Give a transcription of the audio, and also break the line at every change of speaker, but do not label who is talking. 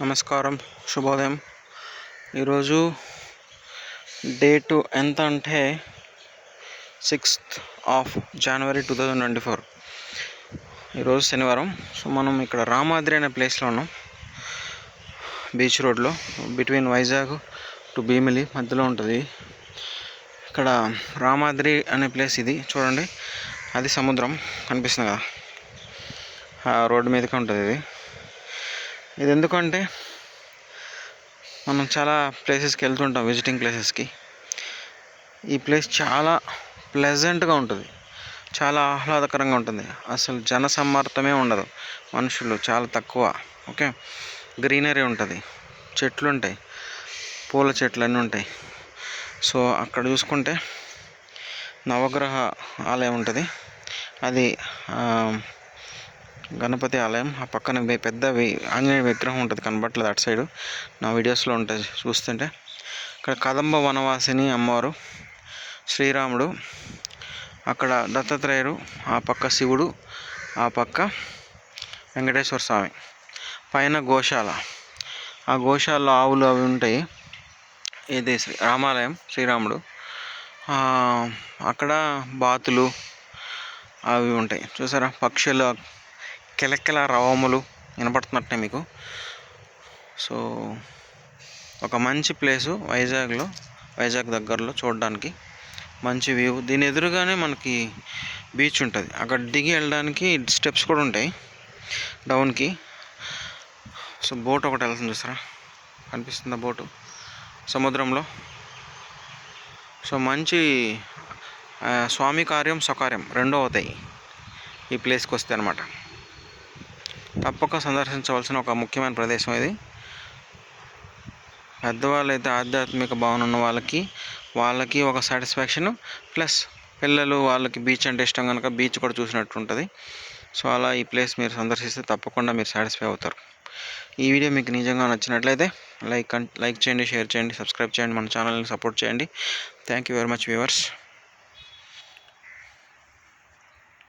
నమస్కారం శుభోదయం. ఈరోజు డేటు ఎంత అంటే sixth of January two thousand twenty four. ఈరోజు శనివారం. సో మనం ఇక్కడ రామాద్రి అనే ప్లేస్లో ఉన్నాం. బీచ్ రోడ్లో. బిట్వీన్ వైజాగ్ టు భీమిలి మధ్యలో ఉంటుంది. ఇక్కడ రామాద్రి అనే ప్లేస్ ఇది. చూడండి. అది సముద్రం. కనిపిస్తుంది కదా. ఆ రోడ్డు మీదకే ఉంటుంది ఇది. ఇది ఎందుకంటే మనం చాలా ప్లేసెస్కి వెళ్తుంటాం విజిటింగ్ ప్లేసెస్కి ఈ ప్లేస్ చాలా ప్లెజెంట్గా ఉంటుంది. చాలా ఆహ్లాదకరంగా ఉంటుంది. అసలు జన సమ్మర్దమే ఉండదు మనుషులు చాలా తక్కువ ఓకే? గ్రీనరీ ఉంటుంది. చెట్లు ఉంటాయి పూల చెట్లు అన్నీ ఉంటాయి. సో అక్కడ చూసుకుంటే నవగ్రహ ఆలయం ఉంటుంది. అది గణపతి ఆలయం. ఆ పక్కన పెద్ద ఆంజనేయ విగ్రహం ఉంటుంది కనబట్లేదు అటు సైడు. నా వీడియోస్లో ఉంటుంది చూస్తుంటే. ఇక్కడ కదంబ వనవాసిని అమ్మవారు శ్రీరాముడు అక్కడ దత్తాత్రేయుడు ఆ పక్క శివుడు ఆ పక్క వెంకటేశ్వర స్వామి. పైన గోశాల. ఆ గోశాలలో ఆవులు అవి ఉంటాయి. ఇది శ్రీ రామాలయం శ్రీరాముడు. అక్కడ బాతులు అవి ఉంటాయి. చూసారా? పక్షులు కిలకిల రవములు వినపడుతున్నట్టే మీకు. సో ఒక మంచి ప్లేసు వైజాగ్లో వైజాగ్ దగ్గరలో చూడడానికి. మంచి వ్యూ. దీని ఎదురుగానే మనకి బీచ్ ఉంటుంది. అక్కడ దిగి వెళ్ళడానికి స్టెప్స్ కూడా ఉంటాయి. డౌన్కి. సో బోట్ ఒకటి వెళ్తుంది చూసారా? కనిపిస్తుందా బోటు? సముద్రంలో. సో మంచి స్వామి కార్యం స్వకార్యం రెండో అవుతాయి. ఈ ప్లేస్కి వస్తే అనమాట తప్పక సందర్శించవలసిన ఒక ముఖ్యమైన ప్రదేశం ఇది. పెద్దవాళ్ళు అయితే ఆధ్యాత్మిక భావన ఉన్న వాళ్ళకి వాళ్ళకి ఒక సాటిస్ఫాక్షన్ ప్లస్ పిల్లలు వాళ్ళకి బీచ్ అంటే ఇష్టం కనుక బీచ్ కూడా చూసినట్టు ఉంటుంది. సో అలా ఈ ప్లేస్ మీరు సందర్శిస్తే తప్పకుండా మీరు సాటిస్ఫై అవుతారు. ఈ వీడియో మీకు నిజంగా నచ్చినట్లయితే లైక్ లైక్ చేయండి షేర్ చేయండి సబ్స్క్రైబ్ చేయండి మన ఛానల్ని సపోర్ట్ చేయండి. Thank you very much viewers